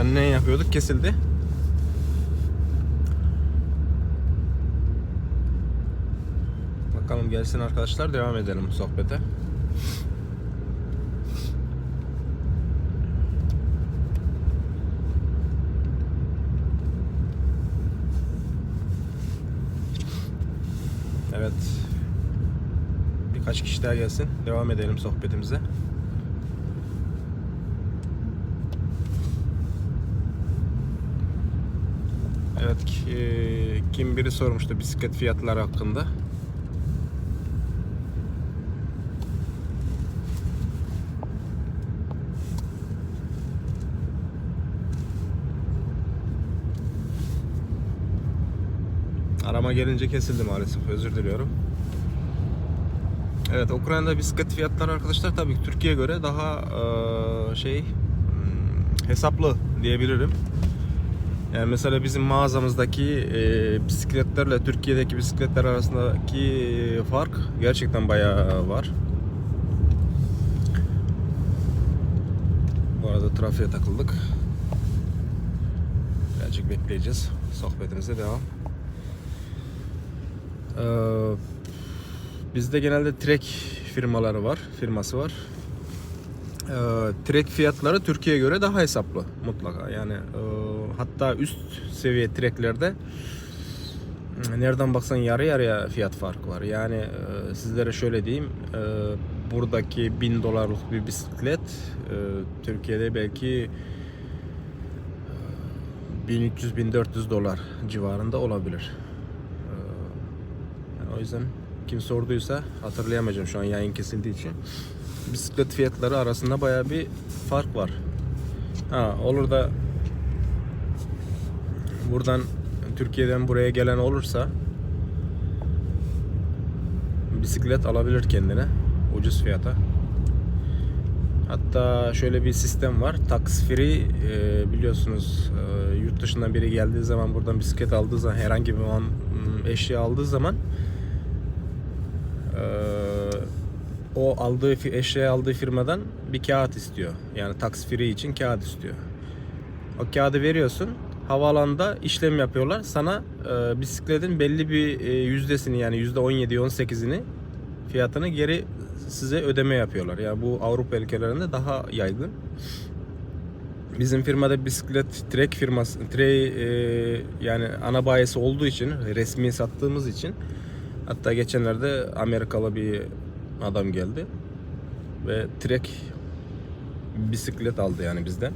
Canlı yayın yapıyorduk kesildi. Bakalım gelsin arkadaşlar devam edelim sohbete. Evet. Birkaç kişi daha gelsin. Devam edelim sohbetimize. Evet, ki- kim biri sormuştu bisiklet fiyatları hakkında. Arama gelince kesildi maalesef. Özür diliyorum. Evet, Ukrayna'da bisiklet fiyatları arkadaşlar tabii ki Türkiye'ye göre daha şey hmm, hesaplı diyebilirim. Yani mesela bizim mağazamızdaki e, bisikletlerle Türkiye'deki bisikletler arasındaki e, fark gerçekten bayağı var. Bu arada trafiğe takıldık. Birazcık bekleyeceğiz. Sohbetimize devam. Ee, bizde genelde Trek firmaları var, firması var. Ee, trek fiyatları Türkiye'ye göre daha hesaplı mutlaka. Yani e, hatta üst seviye treklerde e, nereden baksan yarı yarıya fiyat farkı var. Yani e, sizlere şöyle diyeyim. e, buradaki 1000 dolarlık bir bisiklet e, Türkiye'de belki e, 1300-1400 dolar civarında olabilir. E, yani o yüzden kim sorduysa hatırlayamayacağım şu an yayın kesildiği için bisiklet fiyatları arasında baya bir fark var. Ha, olur da buradan Türkiye'den buraya gelen olursa bisiklet alabilir kendine ucuz fiyata. Hatta şöyle bir sistem var. Tax free e, biliyorsunuz e, yurt dışından biri geldiği zaman buradan bisiklet aldığı zaman herhangi bir eşya aldığı zaman o aldığı eşya aldığı firmadan bir kağıt istiyor. Yani tax free için kağıt istiyor. O kağıdı veriyorsun. Havaalanında işlem yapıyorlar. Sana e, bisikletin belli bir e, yüzdesini yani yüzde 17 18'ini fiyatını geri size ödeme yapıyorlar. Yani bu Avrupa ülkelerinde daha yaygın. Bizim firmada bisiklet trek firması trek e, yani ana bayisi olduğu için resmi sattığımız için hatta geçenlerde Amerikalı bir adam geldi ve trek bisiklet aldı yani bizden.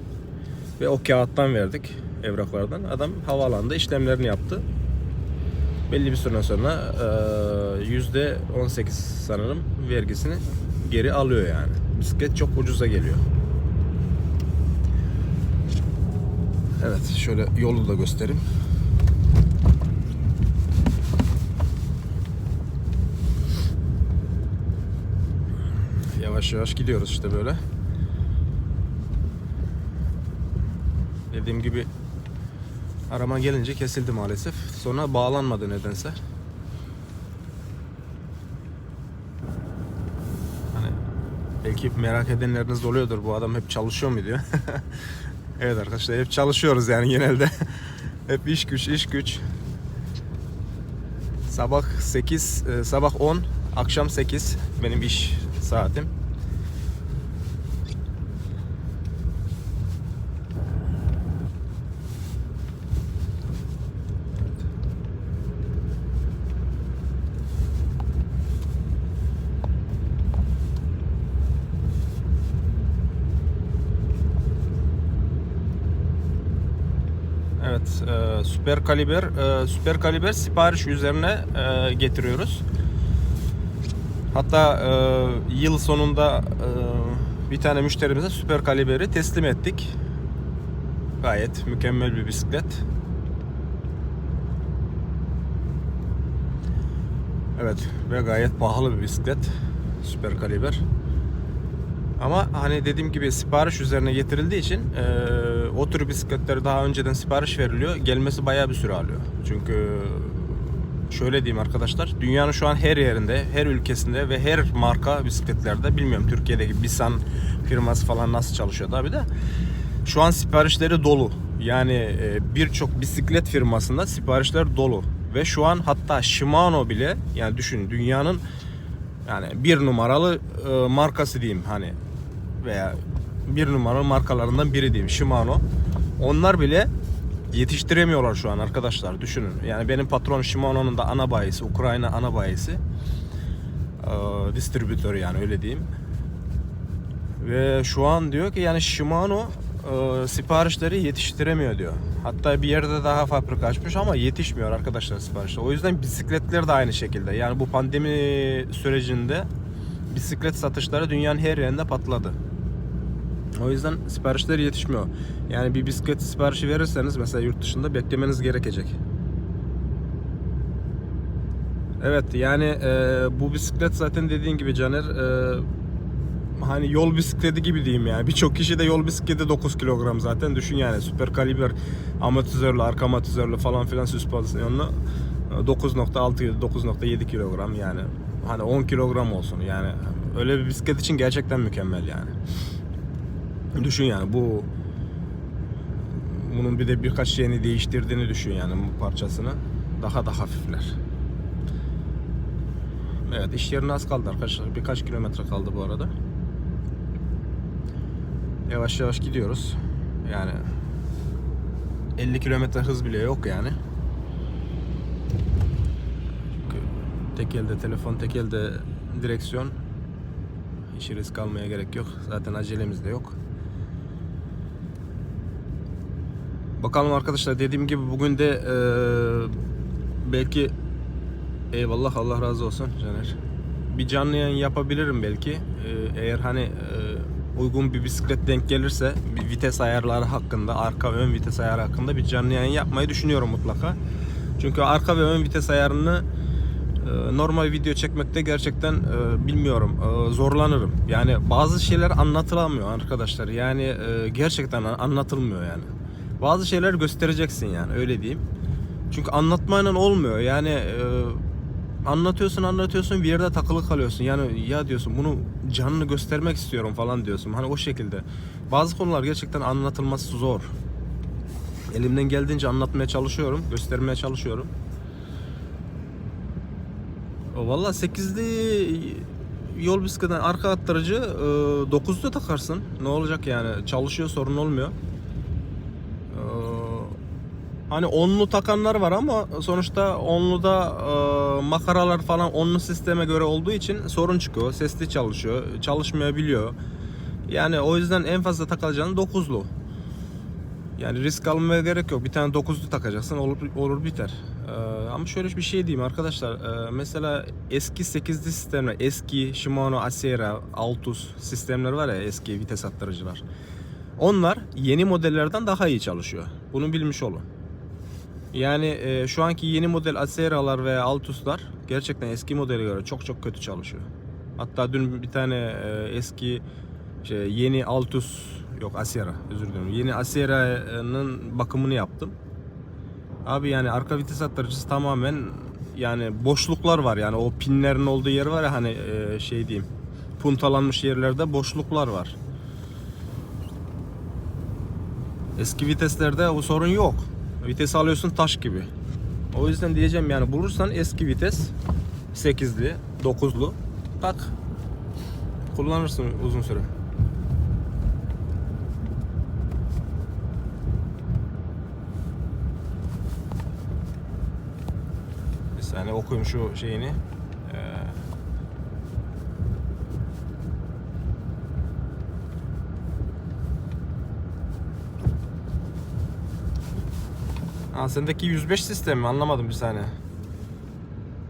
Ve o kağıttan verdik evraklardan. Adam havaalanında işlemlerini yaptı. Belli bir süre sonra yüzde 18 sanırım vergisini geri alıyor yani. Bisiklet çok ucuza geliyor. Evet şöyle yolu da göstereyim Yavaş yavaş gidiyoruz işte böyle. Dediğim gibi arama gelince kesildi maalesef. Sonra bağlanmadı nedense. Hani belki merak edenleriniz oluyordur bu adam hep çalışıyor mu diyor. evet arkadaşlar hep çalışıyoruz yani genelde. hep iş güç iş güç. Sabah 8, e, sabah 10, akşam 8 benim iş saatim. Evet, e, süper kaliber, e, süper kaliber sipariş üzerine e, getiriyoruz. Hatta e, yıl sonunda e, bir tane müşterimize süper kaliberi teslim ettik. Gayet mükemmel bir bisiklet. Evet ve gayet pahalı bir bisiklet. Süper kaliber. Ama hani dediğim gibi sipariş üzerine getirildiği için e, o tür bisikletleri daha önceden sipariş veriliyor. Gelmesi bayağı bir süre alıyor. Çünkü şöyle diyeyim arkadaşlar. Dünyanın şu an her yerinde, her ülkesinde ve her marka bisikletlerde bilmiyorum Türkiye'deki Bisan firması falan nasıl çalışıyor tabi de. Şu an siparişleri dolu. Yani birçok bisiklet firmasında siparişler dolu. Ve şu an hatta Shimano bile yani düşün dünyanın yani bir numaralı e, markası diyeyim hani veya bir numaralı markalarından biri diyeyim Shimano. Onlar bile yetiştiremiyorlar şu an arkadaşlar düşünün. Yani benim patron Shimano'nun da ana bayisi, Ukrayna ana bayisi. Ee, distribütörü yani öyle diyeyim. Ve şu an diyor ki yani Shimano e, siparişleri yetiştiremiyor diyor. Hatta bir yerde daha fabrika açmış ama yetişmiyor arkadaşlar siparişler. O yüzden bisikletler de aynı şekilde. Yani bu pandemi sürecinde bisiklet satışları dünyanın her yerinde patladı. O yüzden siparişler yetişmiyor. Yani bir bisiklet siparişi verirseniz mesela yurt dışında beklemeniz gerekecek. Evet yani e, bu bisiklet zaten dediğin gibi Caner e, hani yol bisikleti gibi diyeyim yani. Birçok kişi de yol bisikleti 9 kilogram zaten. Düşün yani süper kaliber amortizörlü, arka amortizörlü falan filan süspansiyonlu e, 9.6 9.7 kilogram yani. Hani 10 kilogram olsun yani. Öyle bir bisiklet için gerçekten mükemmel yani. Düşün yani bu bunun bir de birkaç şeyini değiştirdiğini düşün yani bu parçasını. Daha da hafifler. Evet iş yerine az kaldı arkadaşlar. Birkaç kilometre kaldı bu arada. Yavaş yavaş gidiyoruz. Yani 50 kilometre hız bile yok yani. Çünkü tek elde telefon, tek elde direksiyon. Hiç risk almaya gerek yok. Zaten acelemiz de yok. Bakalım arkadaşlar dediğim gibi bugün de e, belki eyvallah Allah razı olsun Caner. Bir canlı yayın yapabilirim belki. E, eğer hani e, uygun bir bisiklet denk gelirse bir vites ayarları hakkında, arka ön vites ayarı hakkında bir canlı yayın yapmayı düşünüyorum mutlaka. Çünkü arka ve ön vites ayarını e, normal video çekmekte gerçekten e, bilmiyorum e, zorlanırım. Yani bazı şeyler anlatılamıyor arkadaşlar. Yani gerçekten anlatılmıyor yani. Bazı şeyler göstereceksin yani öyle diyeyim. Çünkü anlatmayla olmuyor. Yani anlatıyorsun anlatıyorsun bir yerde takılı kalıyorsun. Yani ya diyorsun bunu canlı göstermek istiyorum falan diyorsun. Hani o şekilde. Bazı konular gerçekten anlatılması zor. Elimden geldiğince anlatmaya çalışıyorum, göstermeye çalışıyorum. Valla 8'li yol bisikletinden arka attırıcı 9'da takarsın. Ne olacak yani? Çalışıyor sorun olmuyor. Ee, Hani onlu takanlar var ama sonuçta onluda e, makaralar falan onlu sisteme göre olduğu için sorun çıkıyor. Sesli çalışıyor, çalışmayabiliyor. Yani o yüzden en fazla takılacağın dokuzlu. Yani risk almaya gerek yok. Bir tane dokuzlu takacaksın olur olur biter. Ee, ama şöyle bir şey diyeyim arkadaşlar. Ee, mesela eski 8'li sistemler, eski Shimano Acera, Altus sistemler var ya eski vites attırıcılar. Onlar yeni modellerden daha iyi çalışıyor. Bunu bilmiş olun. Yani e, şu anki yeni model Acera'lar veya Altus'lar gerçekten eski modele göre çok çok kötü çalışıyor. Hatta dün bir tane e, eski şey, yeni Altus yok Acera özür dilerim. Yeni Acera'nın bakımını yaptım. Abi yani arka vites attırıcısı tamamen yani boşluklar var yani o pinlerin olduğu yer var ya hani e, şey diyeyim puntalanmış yerlerde boşluklar var. Eski viteslerde o sorun yok. Vites alıyorsun taş gibi. O yüzden diyeceğim yani bulursan eski vites 8'li, 9'lu tak kullanırsın uzun süre. Bir saniye okuyayım şu şeyini. Ee, Ha sendeki 105 sistemi anlamadım bir saniye.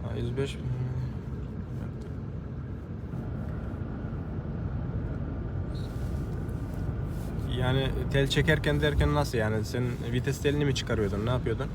Ha 105 Yani tel çekerken derken nasıl yani sen vites telini mi çıkarıyordun ne yapıyordun?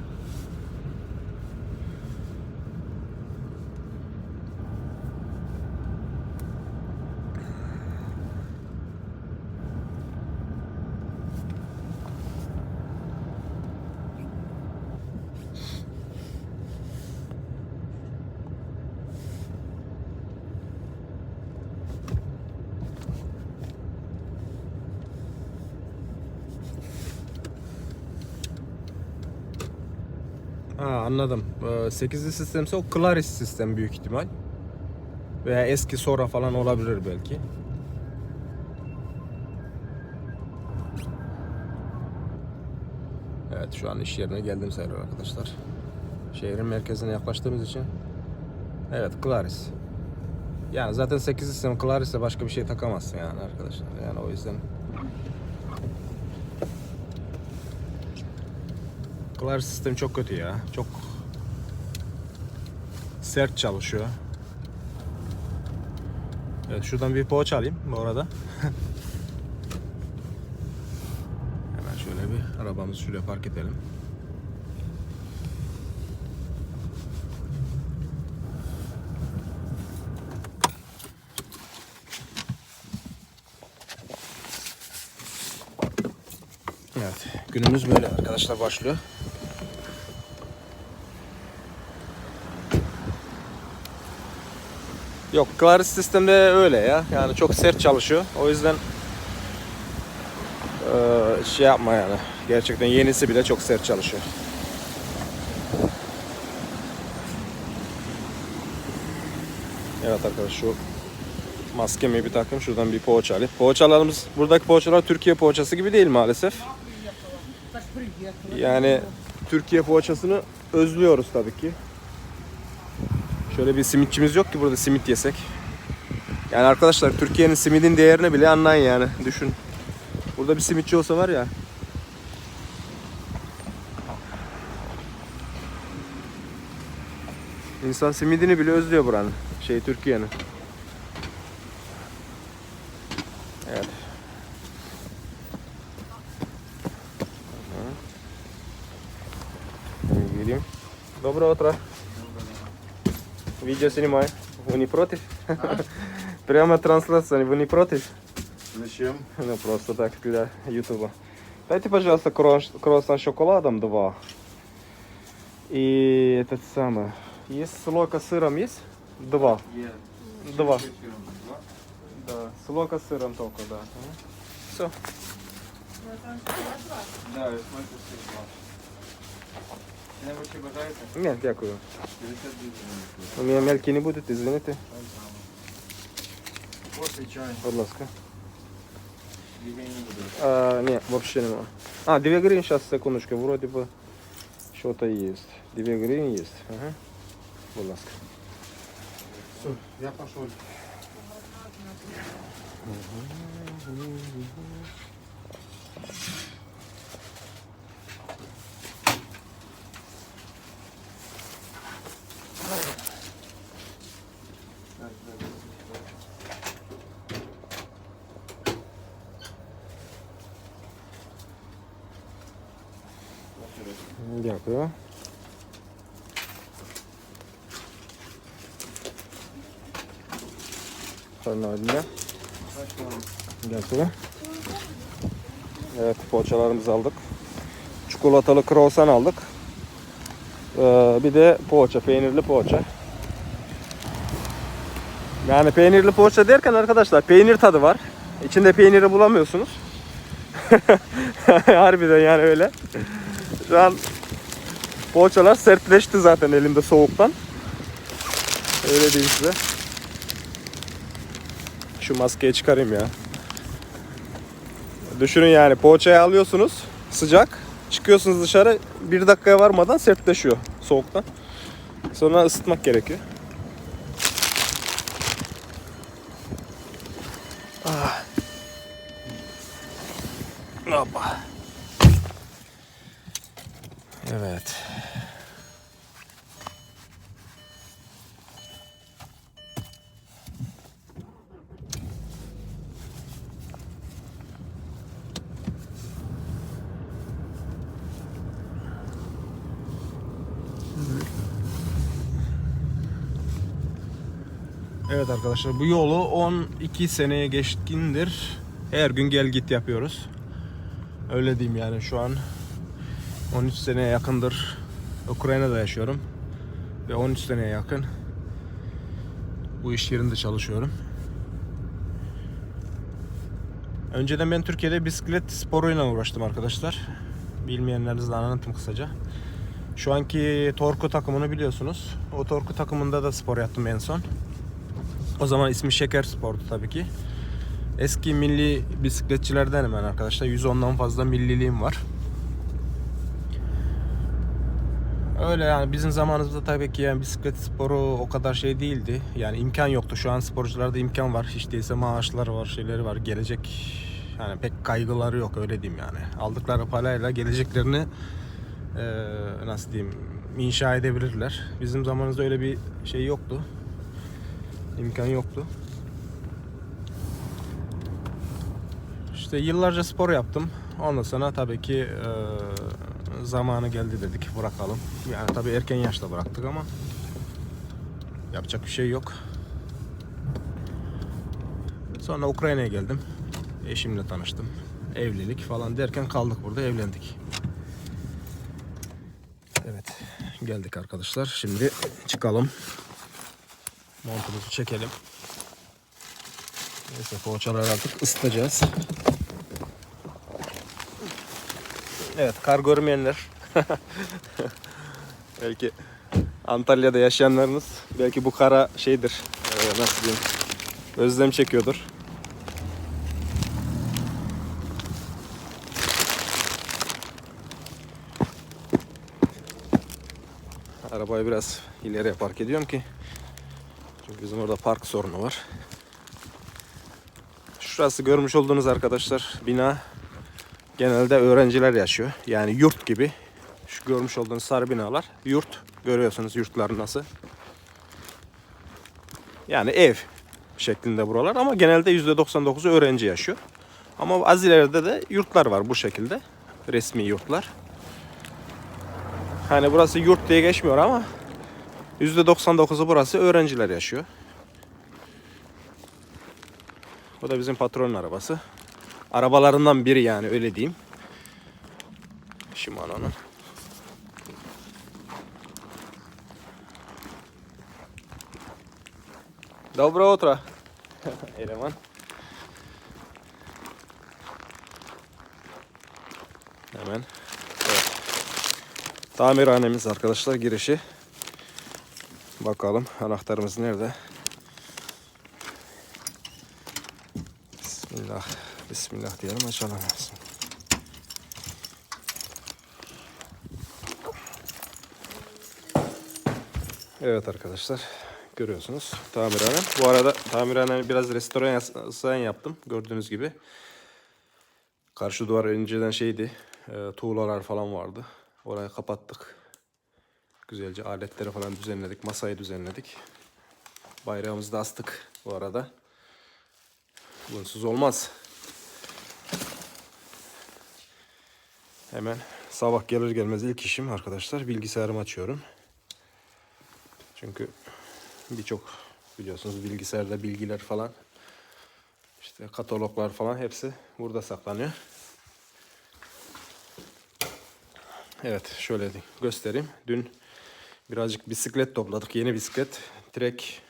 Ha anladım. Ee, 8'li sistemse o Claris sistem büyük ihtimal. Veya eski Sora falan olabilir belki. Evet şu an iş yerine geldim sayılır arkadaşlar. Şehrin merkezine yaklaştığımız için. Evet Claris. Yani zaten 8 sistem Claris'e başka bir şey takamazsın yani arkadaşlar. Yani o yüzden Claris sistem çok kötü ya. Çok sert çalışıyor. Evet şuradan bir poğaça alayım bu arada. Hemen şöyle bir arabamızı şuraya park edelim. Evet, günümüz böyle arkadaşlar başlıyor. Yok, Claris sistemde öyle ya. Yani çok sert çalışıyor. O yüzden eee, şey yapma yani. Gerçekten yenisi bile çok sert çalışıyor. Evet arkadaşlar şu maskemi bir takayım. Şuradan bir poğaça alayım. Poğaçalarımız, buradaki poğaçalar Türkiye poğaçası gibi değil maalesef. Yani Türkiye poğaçasını özlüyoruz tabii ki. Şöyle bir simitçimiz yok ki burada simit yesek. Yani arkadaşlar Türkiye'nin simidin değerini bile anlayın yani. Düşün. Burada bir simitçi olsa var ya. İnsan simidini bile özlüyor buranın. Şey Türkiye'nin. Evet. Видим. Доброе утро. Видео снимаю. Вы не против? Прямо трансляция, вы не против? Зачем? Ну просто так для ютуба. Дайте, пожалуйста, круассан с шоколадом два. И этот самый. Есть слойка с сыром есть? Два. Два. Да, слойка с сыром только, да. Все. Да, я смотрю, Ні, дякую. 52 гривні. У мене мелькі не будуть, извините. Кофе, чай. Будь ласка. Дві гривні не буде. А, ні, вообще нема. А, 2 гривен, сейчас, секундочку, вроде бы что-то есть. 2 гривен есть. Ага. Будь ласка. Все, я yapıyor. Karın halinde. Gel şöyle. Evet poğaçalarımızı aldık. Çikolatalı kroasan aldık. Ee, bir de poğaça, peynirli poğaça. Yani peynirli poğaça derken arkadaşlar peynir tadı var. İçinde peyniri bulamıyorsunuz. Harbiden yani öyle. Şu an poğaçalar sertleşti zaten elimde soğuktan. Öyle diyeyim size. Şu maskeyi çıkarayım ya. Düşünün yani poğaçayı alıyorsunuz sıcak. Çıkıyorsunuz dışarı bir dakikaya varmadan sertleşiyor soğuktan. Sonra ısıtmak gerekiyor. Evet arkadaşlar bu yolu 12 seneye geçkindir. Her gün gel git yapıyoruz. Öyle diyeyim yani şu an 13 seneye yakındır Ukrayna'da yaşıyorum. Ve 13 seneye yakın bu iş yerinde çalışıyorum. Önceden ben Türkiye'de bisiklet sporuyla uğraştım arkadaşlar. Bilmeyenlerinizle anlatayım kısaca. Şu anki Torku takımını biliyorsunuz. O Torku takımında da spor yaptım en son. O zaman ismi Şeker Spor'du tabii ki. Eski milli bisikletçilerdenim ben arkadaşlar. 110'dan fazla milliliğim var. Öyle yani bizim zamanımızda tabii ki yani bisiklet sporu o kadar şey değildi. Yani imkan yoktu. Şu an sporcularda imkan var. Hiç değilse maaşları var, şeyleri var. Gelecek yani pek kaygıları yok öyle diyeyim yani. Aldıkları parayla geleceklerini eee, nasıl diyeyim inşa edebilirler. Bizim zamanımızda öyle bir şey yoktu. İmkan yoktu. İşte yıllarca spor yaptım. Ondan sonra tabii ki eee, zamanı geldi dedik bırakalım. Yani tabii erken yaşta bıraktık ama yapacak bir şey yok. Sonra Ukrayna'ya geldim. Eşimle tanıştım. Evlilik falan derken kaldık burada evlendik. Evet geldik arkadaşlar. Şimdi çıkalım. Montumuzu çekelim. Neyse poğaçaları artık ısıtacağız. Evet kar görmeyenler. belki Antalya'da yaşayanlarınız belki bu kara şeydir. Ee, nasıl diyeyim? Özlem çekiyordur. Arabayı biraz ileriye park ediyorum ki. Bizim orada park sorunu var. Şurası görmüş olduğunuz arkadaşlar bina genelde öğrenciler yaşıyor. Yani yurt gibi. Şu görmüş olduğunuz sarı binalar yurt. Görüyorsunuz yurtlar nasıl. Yani ev şeklinde buralar ama genelde %99'u öğrenci yaşıyor. Ama az ileride de yurtlar var bu şekilde. Resmi yurtlar. Hani burası yurt diye geçmiyor ama %99'u burası öğrenciler yaşıyor. Bu da bizim patronun arabası. Arabalarından biri yani öyle diyeyim. Shimano'nun. Dobro утро. Eleman. Hemen. Evet. Tamirhanemiz arkadaşlar girişi. Bakalım anahtarımız nerede? Bismillah. Bismillah diyelim açalım. Evet arkadaşlar görüyorsunuz tamirhane. Bu arada tamirhane biraz restoran yasan yaptım gördüğünüz gibi. Karşı duvar önceden şeydi e, tuğlalar falan vardı. Orayı kapattık. Güzelce aletleri falan düzenledik. Masayı düzenledik. Bayrağımızı da astık bu arada. Bunsuz olmaz. Hemen sabah gelir gelmez ilk işim arkadaşlar bilgisayarımı açıyorum. Çünkü birçok biliyorsunuz bilgisayarda bilgiler falan işte kataloglar falan hepsi burada saklanıyor. Evet şöyle göstereyim. Dün birazcık bisiklet topladık. Yeni bisiklet. Trek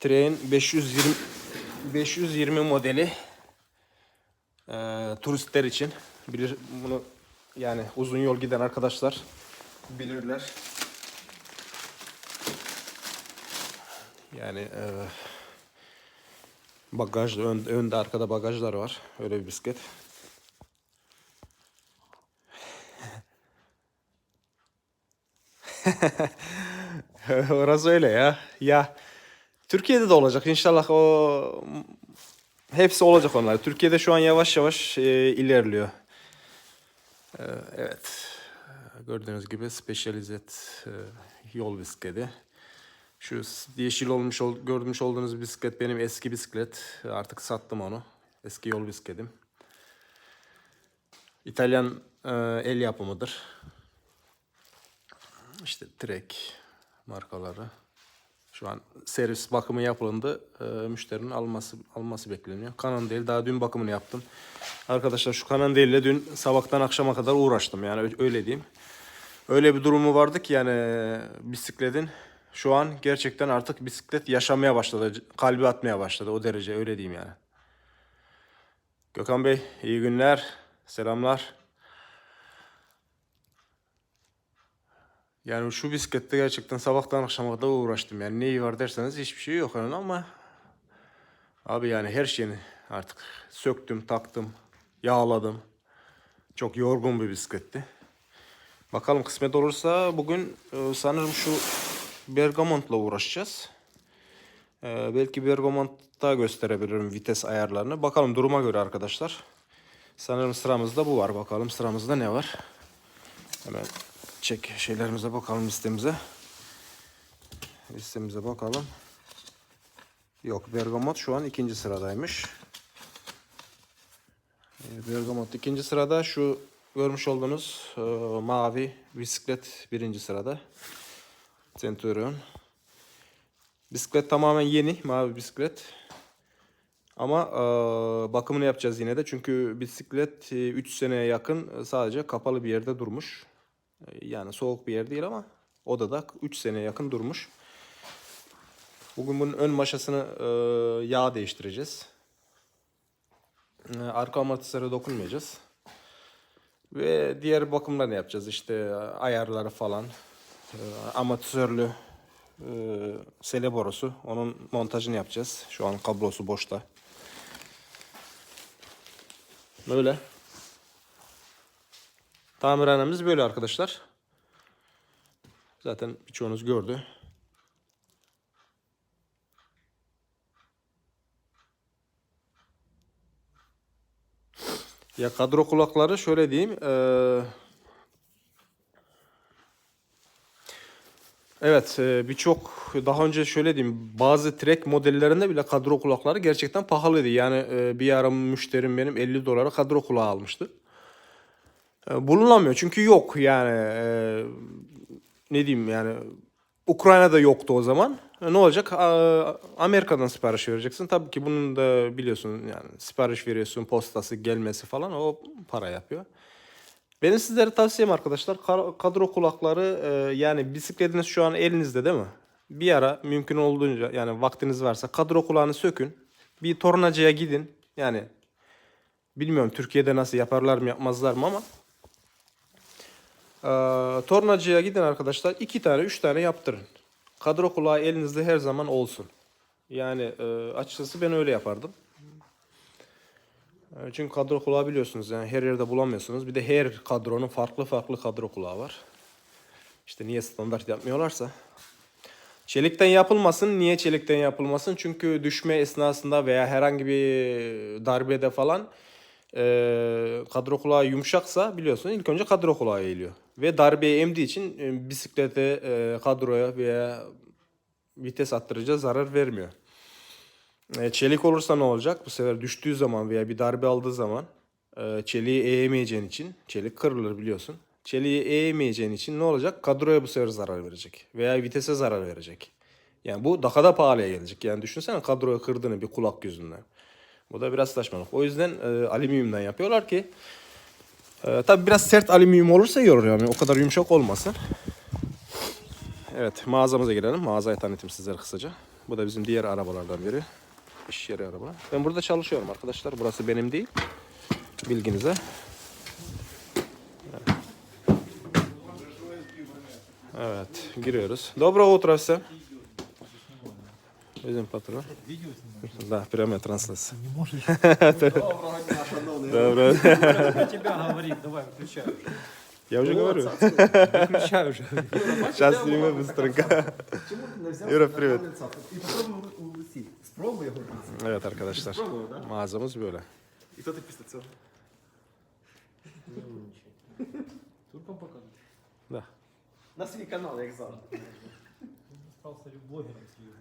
Trek'in 520 520 modeli eee, turistler için bilir bunu yani uzun yol giden arkadaşlar bilirler. Yani eee bagaj ön, önde arkada bagajlar var. Öyle bir bisiklet. Orası öyle ya. Ya Türkiye'de de olacak inşallah o hepsi olacak onlar. Türkiye'de şu an yavaş yavaş e, ilerliyor. E, evet. Gördüğünüz gibi Specialized e, yol bisikleti. Şu yeşil olmuş ol, görmüş olduğunuz bisiklet benim eski bisiklet. Artık sattım onu. Eski yol bisikletim. İtalyan e, el yapımıdır. İşte Trek markaları. Şu an servis bakımı yapıldı. E, müşterinin alması alması bekleniyor. Canon değil. Daha dün bakımını yaptım. Arkadaşlar şu Canon değil ile dün sabahtan akşama kadar uğraştım. Yani öyle diyeyim. Öyle bir durumu vardı ki yani bisikletin şu an gerçekten artık bisiklet yaşamaya başladı. Kalbi atmaya başladı. O derece öyle diyeyim yani. Gökhan Bey iyi günler. Selamlar. Yani şu bisiklette gerçekten sabahtan akşama kadar uğraştım. Yani neyi var derseniz hiçbir şey yok onun ama abi yani her şeyini artık söktüm, taktım, yağladım. Çok yorgun bir bisikletti. Bakalım kısmet olursa bugün e, sanırım şu Bergamont'la uğraşacağız. E, belki Bergamont'ta gösterebilirim vites ayarlarını. Bakalım duruma göre arkadaşlar. Sanırım sıramızda bu var. Bakalım sıramızda ne var. Hemen çek şeylerimize bakalım listemize. Listemize bakalım. Yok Bergamot şu an ikinci sıradaymış. Ee, Bergamot ikinci sırada şu görmüş olduğunuz e, mavi bisiklet birinci sırada. Centurion. Bisiklet tamamen yeni mavi bisiklet. Ama e, bakımını yapacağız yine de çünkü bisiklet 3 seneye yakın sadece kapalı bir yerde durmuş. E, Yani soğuk bir yer değil ama odada 3 seneye yakın durmuş. Bugün bunun ön maşasını e, yağ değiştireceğiz. E, Arka amortisöre dokunmayacağız. Ve diğer bakımlarını yapacağız. İşte ayarları falan. E, Amatörlü e, sele borusu. Onun montajını yapacağız. Şu an kablosu boşta. Böyle. Tamirhanemiz böyle arkadaşlar. Zaten birçoğunuz gördü. Ya kadro kulakları şöyle diyeyim. eee, evet eee, birçok daha önce şöyle diyeyim bazı trek modellerinde bile kadro kulakları gerçekten pahalıydı. Yani eee, bir ara müşterim benim 50 dolara kadro kulağı almıştı. E, bulunamıyor çünkü yok yani e, ne diyeyim yani Ukrayna'da yoktu o zaman. E, ne olacak? Amerika'dan sipariş vereceksin. Tabii ki bunun da biliyorsun yani sipariş veriyorsun postası gelmesi falan o para yapıyor. Benim sizlere tavsiyem arkadaşlar kadro kulakları yani bisikletiniz şu an elinizde değil mi? Bir ara mümkün olduğunca yani vaktiniz varsa kadro kulağını sökün. Bir tornacıya gidin. Yani bilmiyorum Türkiye'de nasıl yaparlar mı yapmazlar mı ama tornacıya gidin arkadaşlar. iki tane, üç tane yaptırın. Kadro kulağı elinizde her zaman olsun. Yani e, açıkçası ben öyle yapardım. E, çünkü kadro kulağı biliyorsunuz yani her yerde bulamıyorsunuz. Bir de her kadronun farklı farklı kadro kulağı var. İşte niye standart yapmıyorlarsa. Çelikten yapılmasın. Niye çelikten yapılmasın? Çünkü düşme esnasında veya herhangi bir darbede falan e, kadro kulağı yumuşaksa biliyorsun ilk önce kadro kulağı eğiliyor. Ve darbeyi emdiği için e, bisiklete, e, kadroya veya vites attırıcıya zarar vermiyor. E, çelik olursa ne olacak? Bu sefer düştüğü zaman veya bir darbe aldığı zaman e, çeliği eğemeyeceğin için çelik kırılır biliyorsun. Çeliği eğemeyeceğin için ne olacak? Kadroya bu sefer zarar verecek veya vitese zarar verecek. Yani bu daha da pahalıya gelecek. Yani düşünsene kadroyu kırdığını bir kulak yüzünden. Bu da biraz saçmalık. O yüzden e, alüminyumdan yapıyorlar ki e, tabi biraz sert alüminyum olursa iyi olur yani o kadar yumuşak olmasın. Evet mağazamıza girelim. Mağazayı tanıtayım sizlere kısaca. Bu da bizim diğer arabalardan biri. İş yeri araba. Ben burada çalışıyorum arkadaşlar. Burası benim değil. Bilginize. Evet, giriyoruz. Доброе утро всем. Bizim patron. Да, прямая трансляция. Не можешь? Доброго дня, шановний. Доброе. На тебя говорит, давай, включай уже. Я уже говорю. Включай уже. Сейчас сниму быстренько. Чому ти не взяв Юра, привіт. конденсатор? І попробуй у усі. Спробуй його. Evet arkadaşlar. Mağazamız böyle. І хто ти після цього? Турком показывай. Да. На свій канал, як завжди. Стал стать блогером съездил.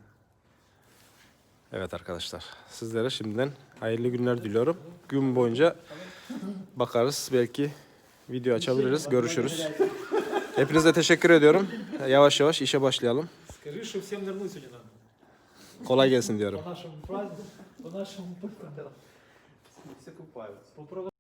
Evet arkadaşlar. Sizlere şimdiden hayırlı günler diliyorum. Gün boyunca bakarız. Belki video açabiliriz. Görüşürüz. Hepinize teşekkür ediyorum. Yavaş yavaş işe başlayalım. Скажи, что всем нырнуть сегодня надо. Kolay gelsin diyorum. По нашему празднику, по нашему Всі купаються. по